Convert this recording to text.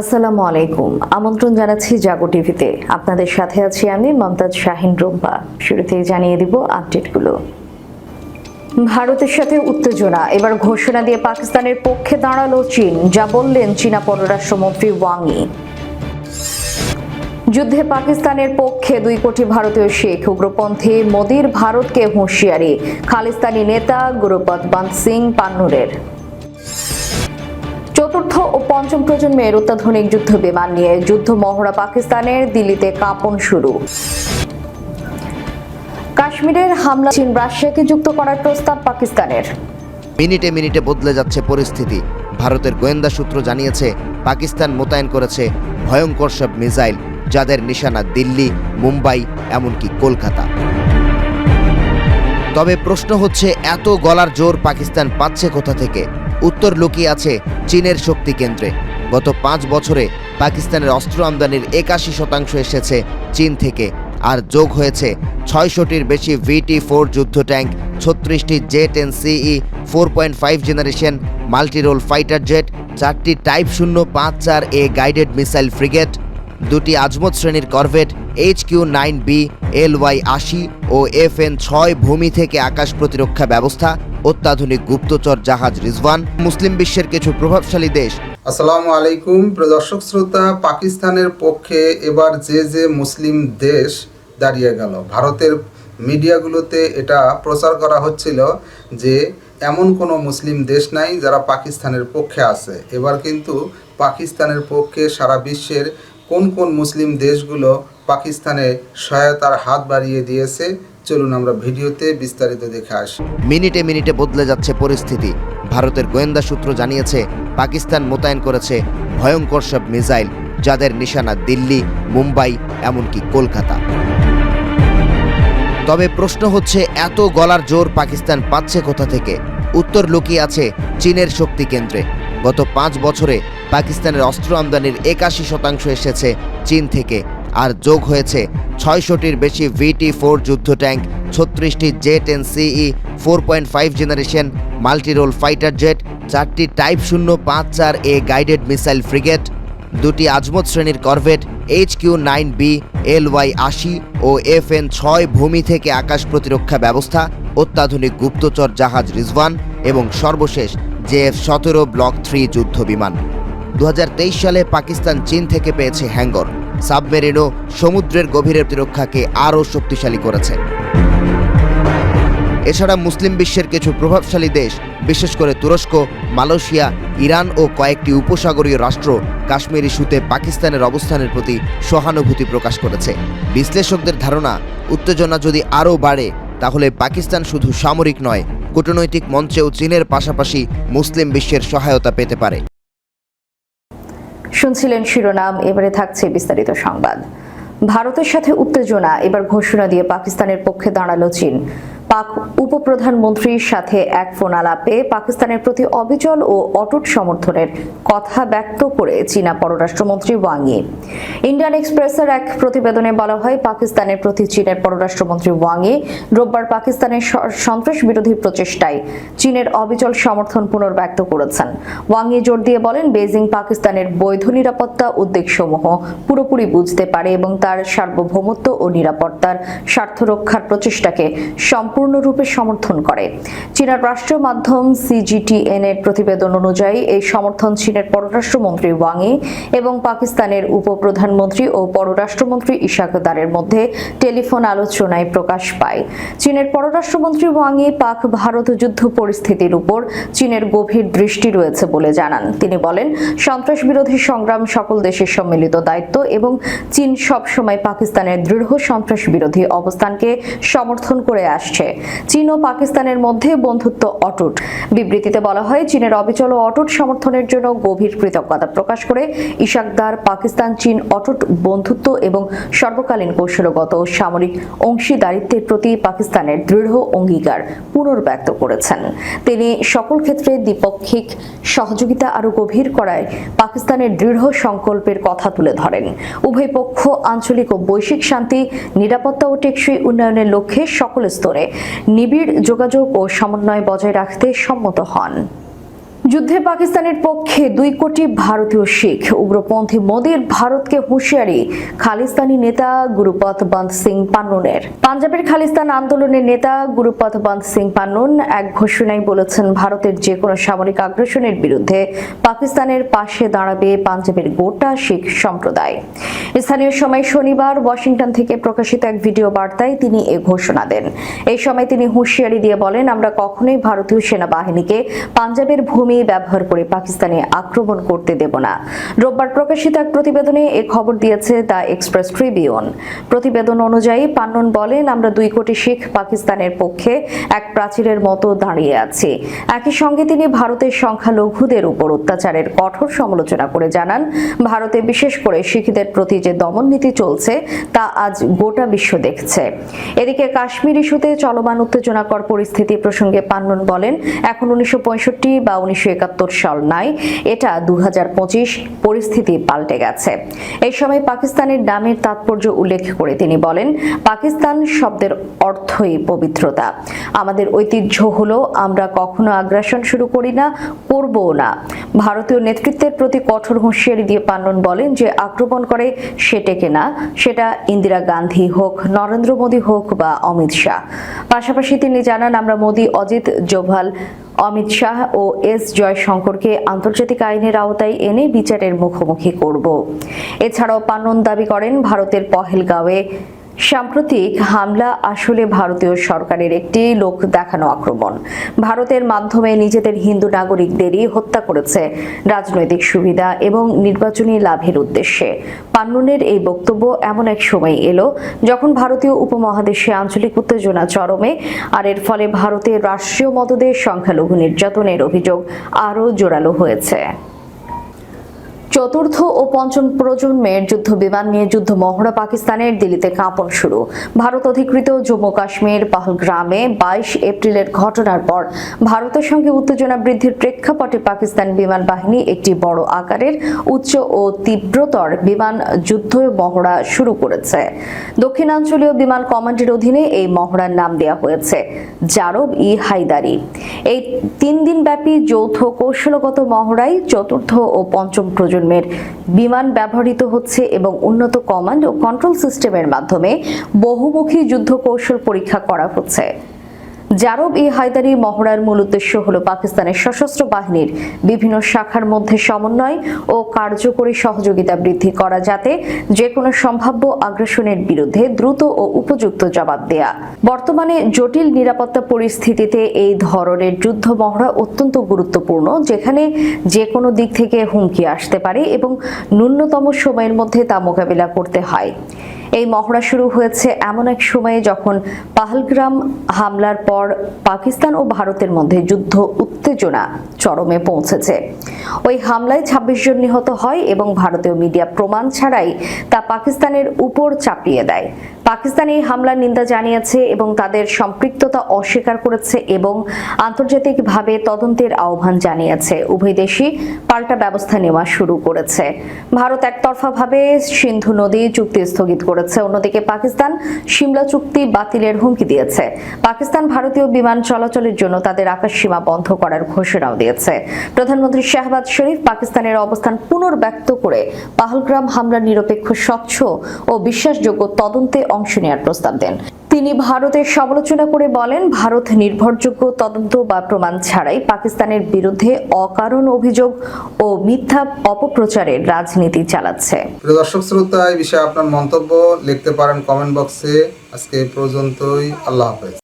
আসসালামু আলাইকুম। আমন্ত্রণ জানাচ্ছি জাগো টিভিতে। আপনাদের সাথে আছি আমি মমতাজ শাহিন রুম্পা। শুরুতেই জানিয়ে দিব আপডেটগুলো। ভারতের সাথে উত্তেজনা। এবার ঘোষণা দিয়ে পাকিস্তানের পক্ষে দাঁড়াল চীন। যা বললেন চীনা পররাষ্ট্রমন্ত্রী ওয়াংই। যুদ্ধে পাকিস্তানের পক্ষে দুই কোটি ভারতীয় শেখ। উগ্রপন্থী মোদির ভারতকে হুঁশিয়ারি। খালিস্তানি নেতা গুরুপত বান্ত সিং পান্নুরের। চতুর্থ ও পঞ্চম প্রজন্মের অত্যাধুনিক যুদ্ধ বিমান নিয়ে যুদ্ধ মহড়া পাকিস্তানের দিল্লিতে কাঁপন শুরু। কাশ্মীরের হামলা চীন রাশিয়াকে যুক্ত করার প্রস্তাব পাকিস্তানের। মিনিটে মিনিটে বদলে যাচ্ছে পরিস্থিতি। ভারতের গোয়েন্দা সূত্র জানিয়েছে, পাকিস্তান মোতায়েন করেছে ভয়ঙ্কর সব মিসাইল, যাদের নিশানা দিল্লি, মুম্বাই, এমনকি কলকাতা। তবে প্রশ্ন হচ্ছে, এত গলার জোর পাকিস্তান পাচ্ছে কোথা থেকে? উত্তর লুকিয়ে আছে চীনের শক্তি কেন্দ্রে। গত পাঁচ বছরে পাকিস্তানের অস্ত্র আমদানির একাশি শতাংশ এসেছে চীন থেকে, আর যোগ হয়েছে ছয়শটির বেশি ভিটি ফোর যুদ্ধ tank, ছত্রিশটি J ten CE four point five generation multirole fighter jet, চারটি টাইপ শূন্য পাঁচ চার এ গাইডেড মিসাইল ফ্রিগেট, দুটি আজমত শ্রেণির corvette H Q nine B L Y আশি ও এফ এন ছয় ভূমি থেকে আকাশ প্রতিরক্ষা ব্যবস্থা অত্যাধুনিক গুপ্তচর জাহাজ রিজওয়ান, মুসলিম বিশ্বের কিছু প্রভাবশালী দেশ। আসসালামু আলাইকুম, প্রিয় দর্শক শ্রোতা, পাকিস্তানের পক্ষে এবার যে যে মুসলিম দেশ দাঁড়িয়ে গেল। ভারতের মিডিয়াগুলোতে এটা প্রচার করা হচ্ছিল যে এমন কোনো মুসলিম দেশ নাই যারা পাকিস্তানের পক্ষে আছে। এবার কিন্তু পাকিস্তানের পক্ষে সারা বিশ্বের কোন কোন মুসলিম দেশগুলো পাকিস্তানে সহায়তার হাত বাড়িয়ে দিয়েছে চলুন আমরা ভিডিওতে বিস্তারিত দেখে আসি। মিনিটে মিনিটে বদলে যাচ্ছে পরিস্থিতি। ভারতের গোয়েন্দা সূত্র জানিয়েছে, পাকিস্তান মোতায়েন করেছে ভয়ঙ্কর সব মিসাইল, যাদের নিশানা দিল্লি, মুম্বাই, এমনকি কলকাতা। তবে প্রশ্ন হচ্ছে, এত গলার জোর পাকিস্তান পাচ্ছে কোথা থেকে? উত্তর লুকিয়ে আছে চীনের শক্তি কেন্দ্রে। গত পাঁচ বছরে পাকিস্তানের অস্ত্র আমদানির একাশি শতাংশ এসেছে চীন থেকে। আর যোগ হয়েছে ছয়শটির বেশি ভিটি ফোর যুদ্ধ tank, ছত্রিশটি J ten CE four point five generation multirole fighter jet চারটি টাইপ শূন্য পাঁচ চার এ গাইডেড মিসাইল ফ্রিগেট দুটি আজমত শ্রেণির corvette H Q nine B L Y আশি ও এফ এন ছয় ভূমি থেকে আকাশ প্রতিরক্ষা ব্যবস্থা, অত্যাধুনিক গুপ্তচর জাহাজ রিজওয়ান এবং সর্বশেষ জেএফ সতেরো ব্লক থ্রি যুদ্ধ বিমান। দু হাজার তেইশ সালে পাকিস্তান চীন থেকে পেয়েছে হ্যাঙ্গর। সাবমেরিনও সমুদ্রের গভীরের প্রতিরক্ষাকে আরও শক্তিশালী করেছে। এছাড়া মুসলিম বিশ্বের কিছু প্রভাবশালী দেশ, বিশেষ করে তুরস্ক, মালয়েশিয়া, ইরান ও কয়েকটি উপসাগরীয় রাষ্ট্র কাশ্মীর ইস্যুতে পাকিস্তানের অবস্থানের প্রতি সহানুভূতি প্রকাশ করেছে। বিশ্লেষকদের ধারণা, উত্তেজনা যদি আরও বাড়ে, তাহলে পাকিস্তান শুধু সামরিক নয়, কূটনৈতিক মঞ্চেও চীনের পাশাপাশি মুসলিম বিশ্বের সহায়তা পেতে পারে। শুনছিলেন শিরোনাম, এবারে থাকছে বিস্তারিত সংবাদ। ভারতের সাথে উত্তেজনা, এবার ঘোষণা দিয়ে পাকিস্তানের পক্ষে দাঁড়াল চীন। পাক উপপ্রধানমন্ত্রীর সাথে এক ফোন আলাপে পাকিস্তানের প্রতি অবিচল ও অটুট সমর্থনের কথা ব্যক্ত করে চীনা পররাষ্ট্রমন্ত্রী ওয়াংই ইন্ডিয়ান এক্সপ্রেসের এক প্রতিবেদনে বলা হয়, পাকিস্তানের প্রতি চীনের পররাষ্ট্রমন্ত্রী ওয়াংই রোববার পাকিস্তানের সন্ত্রাস বিরোধী প্রচেষ্টায় চীনের অবিচল সমর্থন পুনর্ব্যক্ত করেছেন। ওয়াংই জোর দিয়ে বলেন বেজিং পাকিস্তানের বৈধ নিরাপত্তা উদ্বেগসমূহ পুরোপুরি বুঝতে পারে এবং তার সার্বভৌমত্ব ও নিরাপত্তার স্বার্থ রক্ষার প্রচেষ্টাকে সম্পূর্ণরূপে সমর্থন করে। চীনের রাষ্ট্রীয় মাধ্যম সিজিটিএন এর প্রতিবেদন অনুযায়ী, এই সমর্থন চীনের পররাষ্ট্রমন্ত্রী ওয়াংই এবং পাকিস্তানের উপপ্রধানমন্ত্রী ও পররাষ্ট্রমন্ত্রী ইশাকদারের মধ্যে টেলিফোন আলোচনায় প্রকাশ পায়। চীনের পররাষ্ট্রমন্ত্রী ওয়াংই পাক ভারত যুদ্ধ পরিস্থিতির উপর চীনের গভীর দৃষ্টি রয়েছে বলে জানান। তিনি বলেন সন্ত্রাস বিরোধী সংগ্রাম সকল দেশের সম্মিলিত দায়িত্ব এবং চীন সবসময় পাকিস্তানের দৃঢ় সন্ত্রাস বিরোধী অবস্থানকে সমর্থন করে আসছে। চীন ও পাকিস্তানের মধ্যে বন্ধুত্ব অটুট। বিবৃতিতে বলা হয়, চীনের অবিচল ও অটুট সমর্থনের জন্য গভীর কৃতজ্ঞতা প্রকাশ করে ইশাকদার পাকিস্তান চীন অটুট বন্ধুত্ব এবং সর্বকালীন কৌশলগত ও সামরিক অংশীদারিত্বের প্রতি পাকিস্তানের দৃঢ় অঙ্গীকার পুনর্ব্যক্ত করেছেন। তিনি সকল ক্ষেত্রে দ্বিপক্ষিক সহযোগিতা আরও গভীর করায় পাকিস্তানের দৃঢ় সংকল্পের কথা তুলে ধরেন। উভয় পক্ষ আঞ্চলিক ও বৈশ্বিক শান্তি, নিরাপত্তা ও টেকসই উন্নয়নের লক্ষ্যে সকল স্তরে নিবিড় যোগাযোগ ও সমন্বয় বজায় রাখতে সম্মত হন। যুদ্ধে পাকিস্তানের পক্ষে দুই কোটি ভারতীয় শিখ। উগ্রপন্থী মোদীর ভারতকে হুঁশিয়ারি, খালিস্তানি নেতা গুরুপথ বন্ত সিং পান্নুনের। পাঞ্জাবের খালিস্তান আন্দোলনের নেতা গুরুপথ বন্ত সিং পান্নুন এক ঘোষণায় বলেছেন, ভারতের যে কোনো সামরিক আগ্রাসনের বিরুদ্ধে পাকিস্তানের পাশে দাঁড়াবে পাঞ্জাবের গোটা শিখ সম্প্রদায়। স্থানীয় সময় শনিবার ওয়াশিংটন থেকে প্রকাশিত এক ভিডিও বার্তায় তিনি এ ঘোষণা দেন। এই সময় তিনি হুঁশিয়ারি দিয়ে বলেন, আমরা কখনোই ভারতীয় সেনাবাহিনীকে পাঞ্জাবের ভূমি ব্যবহার করে, পাকিস্তানে আক্রমণ করতে দেব না। রোববার প্রকাশিত এক প্রতিবেদনে এ খবর দিয়েছে দ্য এক্সপ্রেস ট্রিবিউন। প্রতিবেদন অনুযায়ী পান্নন বলেন, আমরা দুই কোটি শিখ পাকিস্তানের পক্ষে এক প্রাচীরের মতো দাঁড়িয়ে আছি। একই সঙ্গে তিনি ভারতের সংখ্যালঘুদের উপর অত্যাচারের কঠোর সমালোচনা করে জানান, ভারতে বিশেষ করে শিখদের প্রতি যে দমন নীতি চলছে, তা আজ গোটা বিশ্ব দেখছে। এদিকে কাশ্মীর ইস্যুতে চলমান উত্তেজনাকর পরিস্থিতি প্রসঙ্গে পান্নন বলেন, এখন উনিশশো পঁয়ষট্টি বা উনিশশো সাল নাই, এটা দু পরিস্থিতি পাল্টে গেছে। এই সময় পাকিস্তানের নামের তাৎপর্য উল্লেখ করে তিনি বলেন, পাকিস্তান শব্দের অর্থই পবিত্রতা। আমাদের ঐতিহ্য হলো, আমরা কখনো আগ্রাসন শুরু করি না, করবও না। ভারতীয় নেতৃত্বের প্রতি কঠোর হুঁশিয়ারি দিয়ে পান্নন বলেন যে, আক্রমণ করে সে টেকে না, সেটা ইন্দিরা গান্ধী হোক, নরেন্দ্র মোদী হোক বা অমিত শাহ। পাশাপাশি তিনি জানান, আমরা মোদী, অজিত, জোভাল অমিত শাহ ও এস জয়শঙ্করকে আন্তর্জাতিক আইনের আওতায় এনে বিচারের মুখোমুখি করব। এছাড়াও পান্নন দাবি করেন ভারতের পহেলগাঁওয়ে সাম্প্রতিক হামলা আসলে ভারতীয় সরকারের একটি লোক দেখানো আক্রমণ। ভারতের মাধ্যমে নিজেদের হিন্দু নাগরিকদেরই হত্যা করেছে রাজনৈতিক সুবিধা এবং নির্বাচনী লাভের উদ্দেশ্যে। পান্নুনের এই বক্তব্য এমন এক সময় এলো যখন ভারতীয় উপমহাদেশে আঞ্চলিক উত্তেজনা চরমে, আর এর ফলে ভারতের রাষ্ট্রীয় মদদের সংখ্যালঘু নির্যাতনের অভিযোগ আরও জোরালো হয়েছে। চতুর্থ ও পঞ্চম প্রজন্মের যুদ্ধ বিমান নিয়ে যুদ্ধ মহড়া পাকিস্তানের দিল্লিতে কাঁপন শুরু। ভারত অধিকৃত জম্মু কাশ্মীর পাহলগ্রামে বাইশ এপ্রিলের ঘটনার পর ভারতের সঙ্গে উত্তেজনা বৃদ্ধির প্রেক্ষাপটে পাকিস্তান বিমান বাহিনী একটি বড় আকারের উচ্চ ও তীব্রতর বিমান যুদ্ধ মহড়া শুরু করেছে। দক্ষিণাঞ্চলীয় বিমান কমান্ডের অধীনে এই মহড়ার নাম দেওয়া হয়েছে, জারব ই হাইদারি এই তিন দিন ব্যাপী যৌথ কৌশলগত মহড়ায় চতুর্থ ও পঞ্চম প্রজন্মের বিমান ব্যবহৃত হচ্ছে এবং উন্নত কমান্ড ও কন্ট্রোল সিস্টেমের মাধ্যমে বহুমুখী যুদ্ধ কৌশল পরীক্ষা করা হচ্ছে। জারব ই হায়দারি মহড়ার মূল উদ্দেশ্য হল পাকিস্তানের সশস্ত্র বাহিনীর বিভিন্ন শাখার মধ্যে সমন্বয় ও কার্যকরী সহযোগিতা বৃদ্ধি করা যাতে যে কোনো সম্ভাব্য আগ্রাসনের বিরুদ্ধে দ্রুত ও উপযুক্ত জবাব দেয়া। বর্তমানে জটিল নিরাপত্তা পরিস্থিতিতে এই ধরনের যুদ্ধ মহড়া অত্যন্ত গুরুত্বপূর্ণ, যেখানে যে কোনো দিক থেকে হুমকি আসতে পারে এবং ন্যূনতম সময়ের মধ্যে তা মোকাবিলা করতে হয়। এই মহড়া শুরু হয়েছে এমন এক সময়ে যখন পাহলগ্রাম হামলার পর পাকিস্তান ও ভারতের মধ্যে যুদ্ধ উত্তেজনা চরমে পৌঁছেছে। ওই হামলায় ২৬ জন নিহত হয় এবং ভারতীয় মিডিয়া প্রমাণ ছাড়াই তা পাকিস্তানের উপর চাপিয়ে দেয়। পাকিস্তান এই হামলার নিন্দা জানিয়েছে এবং তাদের সম্পৃক্ততা অস্বীকার করেছে এবং আন্তর্জাতিকভাবে তদন্তের আহ্বান জানিয়েছে। উভয় দেশই পাল্টা ব্যবস্থা নেওয়া শুরু করেছে। ভারত একতরফাভাবে সিন্ধু নদী চুক্তি স্থগিত করেছে। অন্যদিকে পাকিস্তান সিমলা চুক্তি বাতিলের হুমকি দিয়েছে। পাকিস্তান ভারতীয় বিমান চলাচলের জন্য তাদের আকাশ সীমা বন্ধ করার ঘোষণাও দিয়েছে। প্রধানমন্ত্রী শাহবাজ শরীফ পাকিস্তানের অবস্থান পুনর্ব্যক্ত করে পাহলগ্রাম হামলার নিরপেক্ষ স্বচ্ছ ও বিশ্বাসযোগ্য তদন্তে অংশ নেওয়ার প্রস্তাব দেন। তিনি ভারতের সমালোচনা করে বলেন, ভারত নির্ভরযোগ্য তদন্ত বা প্রমাণ ছাড়াই পাকিস্তানের বিরুদ্ধে অকারণ অভিযোগ ও মিথ্যা অপপ্রচারের রাজনীতি চালাচ্ছে। দর্শক শ্রোতা, এই বিষয়ে আপনার মন্তব্য লিখতে পারেন কমেন্ট বক্সে। আজকে পর্যন্তই। আল্লাহ হাফেজ।